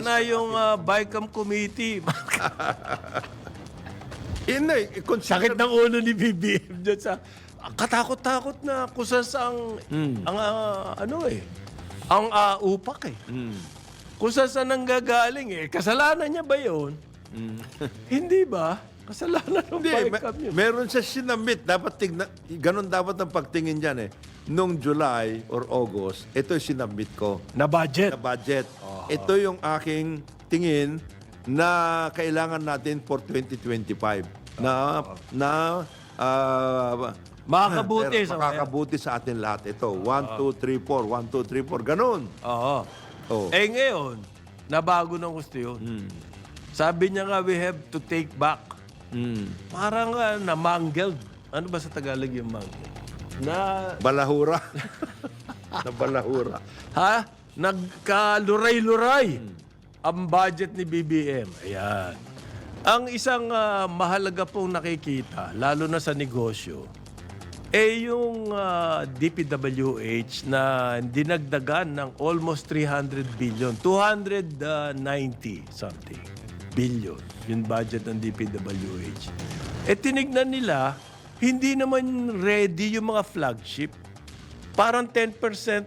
Sana yung uh, BICAM committee. Hindi, Sakit consider, ng ulo ni BBM dyan sa... Katakot-takot na kung saan sa ang, ang ah, ano eh, ang ah, upak eh. Kung saan saan nanggagaling eh. Kasalanan niya ba yun? Hindi ba? Kasalanan ng Hindi, BICAM me- yun. meron siya sinamit. Dapat tignan, ganun dapat ang pagtingin dyan eh. Nung July or August, ito yung sinamit ko Na budget. na budget. Ito yung aking tingin na kailangan natin for 2025 na na ah, Makakabuti sa makakabuti sa atin lahat ito. 1 2 3 4 1 2 3 4 ganun. Oo. Oh. Eh ngayon, nabago ng gusto yun. Sabi niya nga, we have to take back. Mm. Parang uh, na-mangled. Ano ba sa Tagalog yung mangled? Na, Balahura. na balahura. ha? Nagkaluray-luray ang budget ni BBM. Ayan. Ang isang ah, mahalaga pong nakikita, lalo na sa negosyo, eh yung ah, DPWH na dinagdagan ng almost 300 billion, 290 something billion yung budget ng DPWH. Eh tinignan nila, hindi naman ready yung mga flagship. Parang 10%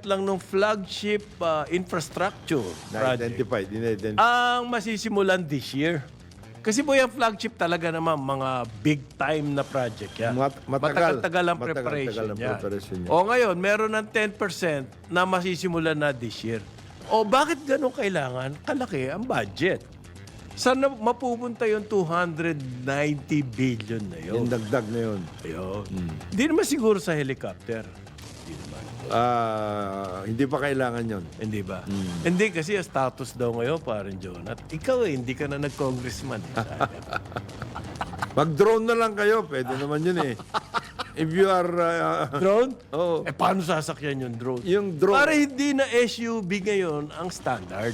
lang ng flagship ah, infrastructure project Na-identify. Din-identify. ang masisimulan this year. Kasi po yung flagship talaga naman mga big time na project yan. Mat- matagal. Matagal-tagal ang Matagal-tagal preparation ang yan. preparation yan. O ngayon, meron ng 10% na masisimulan na this year. O bakit ganun kailangan? Kalaki ang budget. Saan na mapupunta yung 290 billion na yun? Yung dagdag na yun. Ayun. Hmm. Hindi naman siguro sa helicopter. Ah, hindi pa kailangan yon. Hindi ba? Hmm. Hindi kasi status daw ngayon, parang Jonat. Ikaw eh, hindi ka na nag-congressman. Eh. Mag-drone na lang kayo. Pwede naman yun eh. If you are... ah, drone? Oo. Eh, paano sasakyan yung drone? yung drone, Para hindi na SUV ngayon ang standard.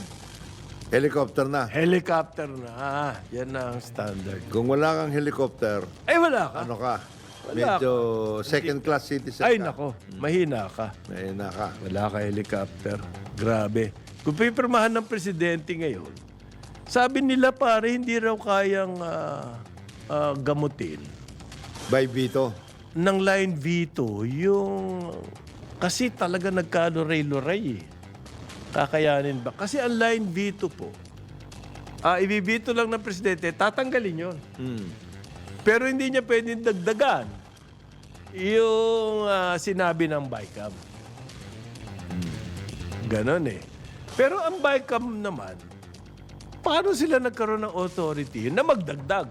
helicopter na. Helicopter na. Yan na ang standard. Kung wala kang helicopter, Eh, wala ka. ano ka? Medyo second class citizen Ay, ka. nako. Mahina ka. May na ka. Wala ka helicopter. Grabe. Kung pipirmahan ng presidente ngayon, sabi nila pare, hindi raw kayang ah, ah, gamutin By Vito. ng line veto yung kasi talaga nagkaluray-luray eh. Kakayanin ba? Kasi ang line veto po, ah ibibito lang ng presidente, tatanggalin yon. Hmm. Pero hindi niya pwedeng dagdagan yung ah, sinabi ng BICAM. Ganon eh. Pero ang BICAM naman, paano sila nagkaroon ng authority na magdagdag?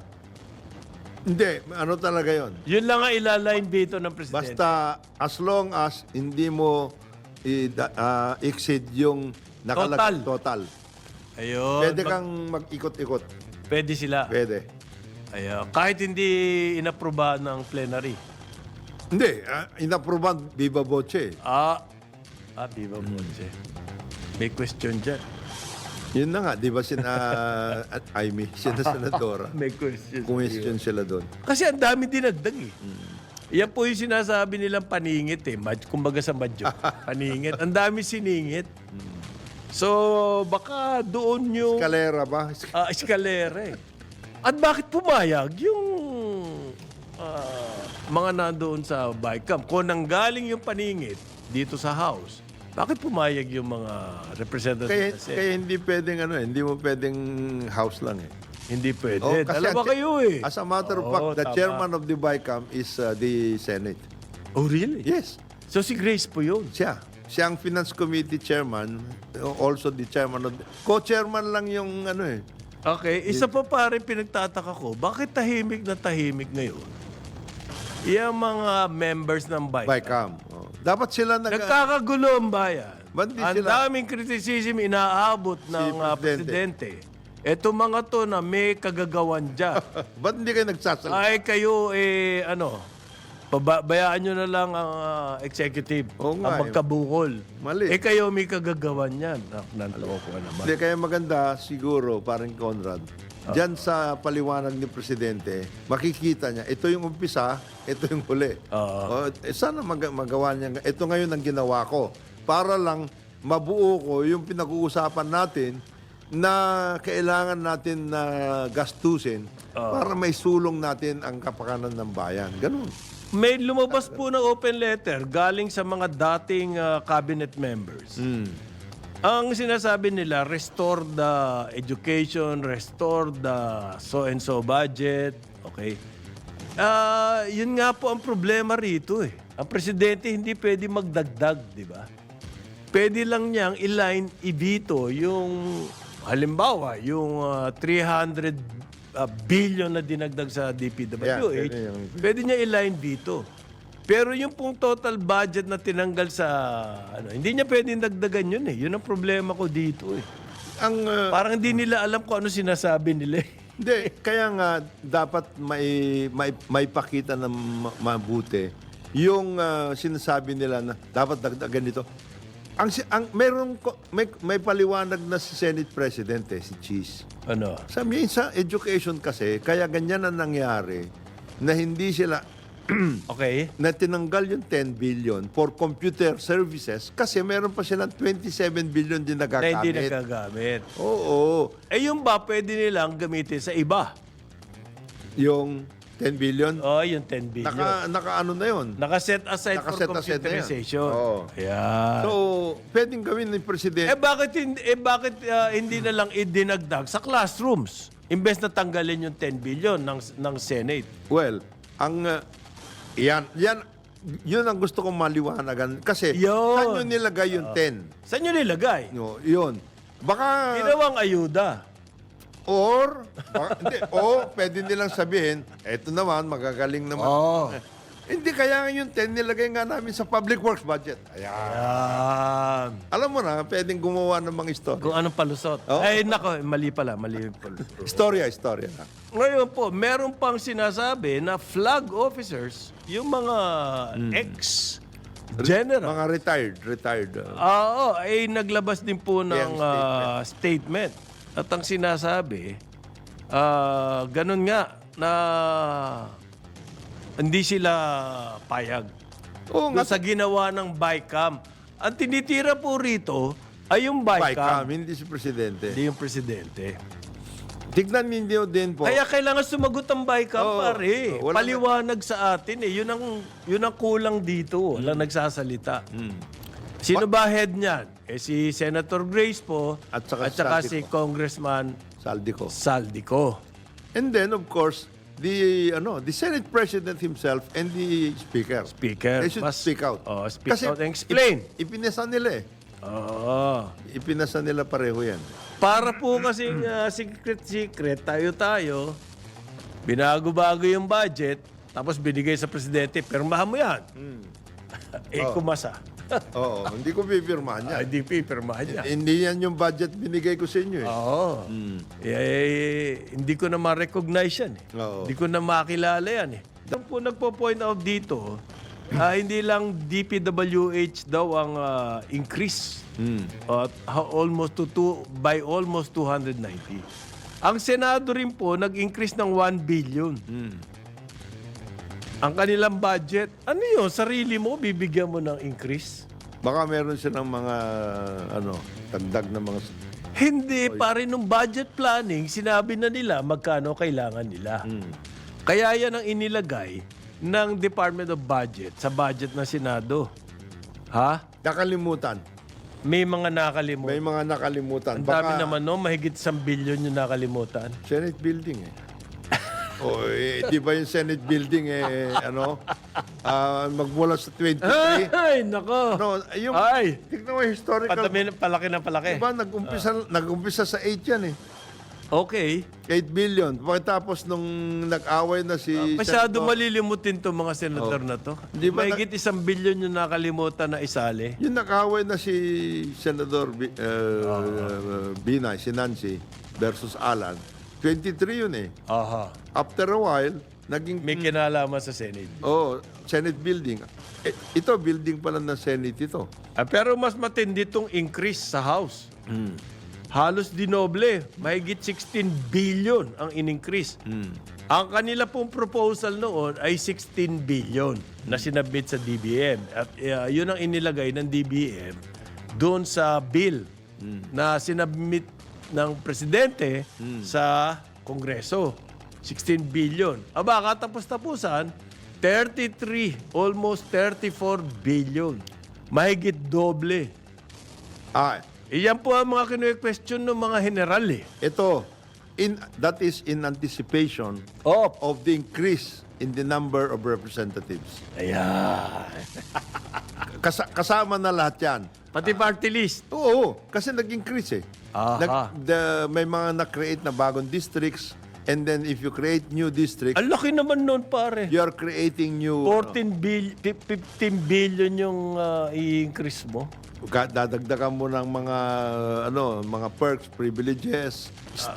Hindi, ano talaga yon? Yun lang ang ilaline veto ng presidente. Basta as long as hindi mo i- da- ah, exceed yung nakalag total. Ayun. Pwede kang mag-ikot-ikot. Pwede sila. Pwede. Ayun. Kahit hindi inaproba ng plenary. Hindi, uh, inapprovean viva voce. Ah, ah, ba Monse? May question dyan. Yun na nga, di ba sina at Amy, sina senadora. May question. Question sila doon. Kasi ang dami dinagdag eh. Yan po yung sinasabi nilang paningit eh. Mad, kumbaga sa madyo. paningit. Ang dami siningit. So, baka doon yung Kalera ba? ah, eskalera eh. At bakit pumayag yung ah, mga nandoon sa BICAM? Kung nanggaling yung paningit dito sa House, bakit pumayag yung mga representatives Kaya, Senate? kaya hindi pwedeng ano eh, hindi mo pwedeng house lang eh. Hindi pwede. Oh, kasi Dalawa ang- kayo eh. As a matter of Oo, fact, the tama. chairman of the BICAM is uh, the Senate. Oh, really? Yes, So si Grace po yun. siya. Siya ang Finance Committee Chairman, also the chairman of the... Co-chairman lang yung ano eh. Okay, isa pa pare pinagtataka ko, bakit tahimik na tahimik ngayon? Yung mga members ng BICAM. BICAM. Oh. Dapat sila nag... Nagkakagulo ang bayan. Ba't di Ang sila- daming criticism inaabot ng ah, Presidente. presidente. Ito mga to na may kagagawan dyan. Ba't hindi kayo nagsasalita? ay kayo eh ano, pabayaan nyo na lang ang ah, executive Oo nga ang eh. magkabukol. Mali. Eh kayo may kagagawan yan. Ah, Naloko ka naman. Hindi, kaya maganda siguro, parang Conrad. Diyan sa paliwanag ni Presidente, makikita niya, ito yung umpisa, ito yung huli. Oo. O, eh, sana mag- magawa niya. Ito ngayon ang ginawa ko. Para lang mabuo ko yung pinag-uusapan natin na kailangan natin na gastusin para may sulong natin ang kapakanan ng bayan. Ganun. May lumabas po ng open letter galing sa mga dating ah, cabinet members. Ang sinasabi nila, restore the education, restore the so-and-so budget. Okay. Ah, yun nga po ang problema rito eh. Ang presidente hindi pwede magdagdag, di ba? Pwede lang niyang i-line, i-veto yung, halimbawa, yung ah, 300 ah, billion na dinagdag sa DPWH. Yeah, pwede Pwede niya i-line veto. Pero yung pong total budget na tinanggal sa ano, hindi niya pwedeng dagdagan yun eh. Yun ang problema ko dito eh. Ang uh, Parang hindi nila alam kung ano sinasabi nila. eh. Hindi, kaya nga dapat may may may pakita ng ma- mabuti yung ah, sinasabi nila na dapat dagdagan nito. Ang ang meron ko, may may paliwanag na si Senate President eh, si Cheese. Ano? Sabi niya, sa education kasi kaya ganyan ang nangyari na hindi sila Okay? na tinanggal yung 10 billion for computer services kasi meron pa silang 27 billion din Na hindi nagagamit. nagagamit. Oo. Eh yung ba pwede nilang gamitin sa iba? Yung 10 billion, Oh, yung 10 billion. naka, naka ano na yun. Naka-set aside for Naka-set aside na yan. computerization. Oo. Ayan. So, pwedeng gawin ng Presidente. eh bakit hindi, eh bakit ah, hindi na lang idinagdag sa classrooms? Imbes na tanggalin yung 10 billion ng ng Senate. well, ang uh, yan, yan, yun ang gusto kong maliwanagan. Kasi, Yun. saan nyo nilagay yung 10? Saan nyo nilagay? No, yun. Baka, Ginawang ayuda. or, baka, hindi, o, pwede nilang sabihin, eto naman, magagaling naman. Oh. Hindi, kaya nga yung 10 nilagay nga namin sa public works budget. Ayan. Ayan. Alam mo na, pwedeng gumawa ng mga istorya. Kung anong palusot. Oo. Ay, nako, mali pala, mali pala. Istorya, istorya. Ngayon po, meron pang sinasabi na flag officers, yung mga ex-general, Mga retired, retired. uh, Ah, Oo, ay naglabas din po ng ah, statement. At ang sinasabi, ah, ganun nga na hindi sila payag. Oo Doon nga, sa ginawa ng BICAM. Ang tinitira po rito ay yung BICAM, Bicam, hindi si Presidente. hindi yung presidente. Tignan ninyo din po. Kaya kailangan sumagot ang BICAM, Oo. pare. Oo, wala- Paliwanag sa atin eh. Yun ang, yun ang kulang dito. Walang nagsasalita. Sino ba head niyan? Eh si Senator Grace po At saka si si Congressman Saldi ko. Saldico. And then, of course, the ano, the Senate President himself and the Speaker. Speaker. They should Mas- speak out. Oh, speak out and explain. ip- ipinasa nila eh. Oo. Ipinasa nila pareho yan. Para po kasing uh, secret-secret, tayo-tayo, binago-bago yung budget, tapos binigay sa presidente, pirmahan mo yan. eh, Oh. kumasa. Oo, hindi ko pipirmahan yan. IDP, pirmahan niya. Hindi yan yung budget binigay ko sa inyo eh. Oo. Eh, hindi ko na ma-recognize yan. Eh. Oo. Hindi ko na makilala yan. Eh. Doon po nagpo-point out dito, ah, hindi lang DPWH daw ang ah, increase at ha- almost to two, by almost 290. Ang Senado rin po nag-increase ng 1 billion. Ang kanilang budget, ano yun? Sarili mo, bibigyan mo ng increase? Baka meron silang mga ano, tagdag na mga Hindi, pare, nung budget planning, sinabi na nila magkano kailangan nila. Kaya yan ang inilagay ng Department of Budget sa budget ng Senado. Ha? nakalimutan. May mga nakalimutan. May mga nakalimutan. Ang dami naman, no? Mahigit isang bilyon yung nakalimutan. Senate building eh. O, eh, di ba yung Senate building eh, ano, ah, magmula sa 23. Ay, nako! No, yung, Ay! tignan mo yung historical. Patami, palaki na palaki. Diba, nag-umpisa, nag-umpisa sa 8 yan eh. Okay. 8 billion. Pagkatapos nung nag-away na si... Masyado Senator- malilimutin to mga senador na to. Di ba Mahigit isang bilyon yung nakalimutan na isali. Yung nag-away na si Senador Bi- uh, uh, Binay, si Nancy versus Alan. 23 yun eh. Aha. After a while, naging... May kinalaman sa Senate. Oh, Senate building. Eh, ito, building pala ng Senate ito. Ah, pero mas matindi itong increase sa House. Halos dinoble. Mahigit 16 billion ang in-increase. Ang kanila pong proposal noon ay 16 billion na sinabit sa DBM. At uh, yun ang inilagay ng DBM doon sa bill na sinabit ng presidente sa Kongreso. 16 billion. Aba, katapos-tapusan, 33, almost 34 billion. Mahigit doble. Ah, Iyan po ang mga kinu-question ng mga general eh. ito, in, that is in anticipation Oh, of the increase in the number of representatives. ayan. Kasa- kasama na lahat yan. Pati party list. Oo, kasi nag-increase eh. Aha. Nag- the- may mga na-create na bagong districts and then if you create new districts, Ang laki naman nun, pare. you are creating new... 14 billion, 15 billion yung ah, i-increase mo. Ka- dadagdagan mo ng mga ano, mga perks, privileges,